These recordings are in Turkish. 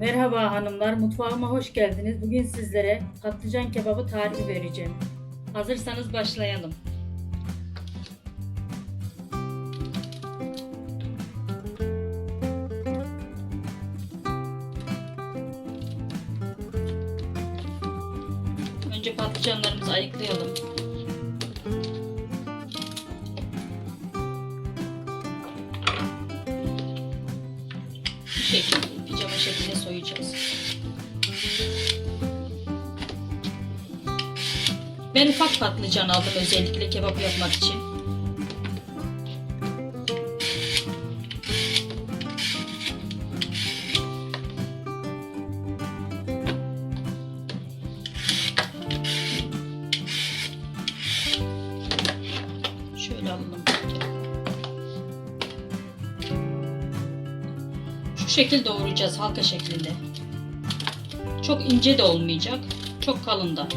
Merhaba hanımlar, mutfağıma hoş geldiniz. Bugün sizlere patlıcan kebabı tarifi vereceğim. Hazırsanız başlayalım. Önce patlıcanlarımızı ayıklayalım. Bu şekilde pijama şeklinde soyacağız. Ben ufak patlıcan aldım özellikle kebap yapmak için. Şu şekilde doğrayacağız halka şeklinde. Çok ince de olmayacak, çok kalın da.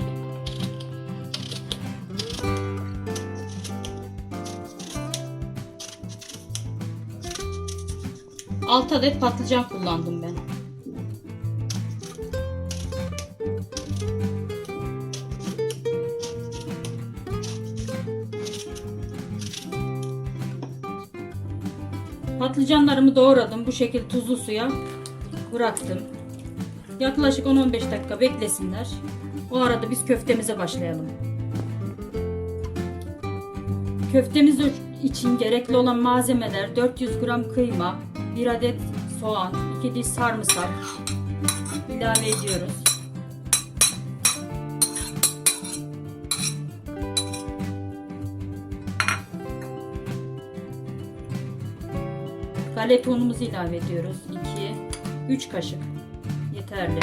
Alt adet patlıcan kullandım ben. Patlıcanlarımı doğradım. Bu şekilde tuzlu suya bıraktım. Yaklaşık 10-15 dakika beklesinler. O arada biz köftemize başlayalım. Köftemiz için gerekli olan malzemeler 400 gram kıyma, 1 adet soğan, 2 diş sarımsak ilave ediyoruz. Galeta ilave ediyoruz. 2 3 kaşık yeterli.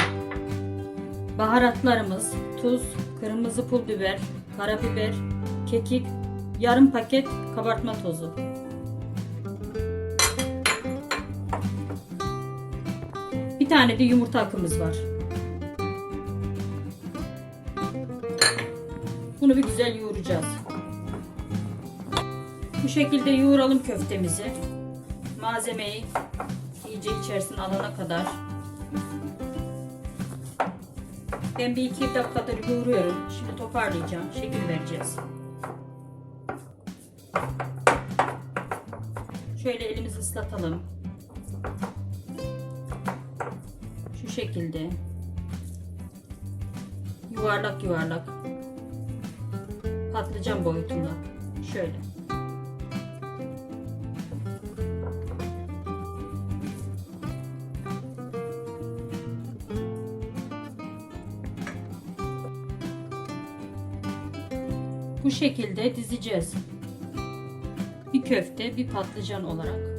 Baharatlarımız tuz, kırmızı pul biber, karabiber, kekik, yarım paket kabartma tozu. Bir tane de yumurta akımız var. Bunu bir güzel yoğuracağız. Bu şekilde yoğuralım köftemizi. Malzemeyi iyice içerisine alana kadar. Ben bir iki dakikadır yoğuruyorum. Şimdi toparlayacağım. Şekil vereceğiz. Şöyle elimizi ıslatalım. Şu şekilde. Yuvarlak yuvarlak. Patlıcan boyutunda. Şöyle. Bu şekilde dizeceğiz. Bir köfte, bir patlıcan olarak.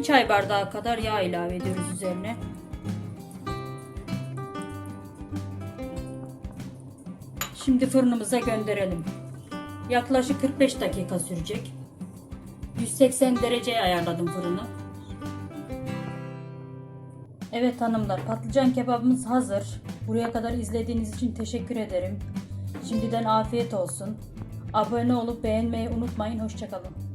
Bir çay bardağı kadar yağ ilave ediyoruz üzerine. Şimdi fırınımıza gönderelim. Yaklaşık 45 dakika sürecek. 180 dereceye ayarladım fırını. Evet hanımlar patlıcan kebabımız hazır. Buraya kadar izlediğiniz için teşekkür ederim. Şimdiden afiyet olsun. Abone olup beğenmeyi unutmayın. Hoşçakalın.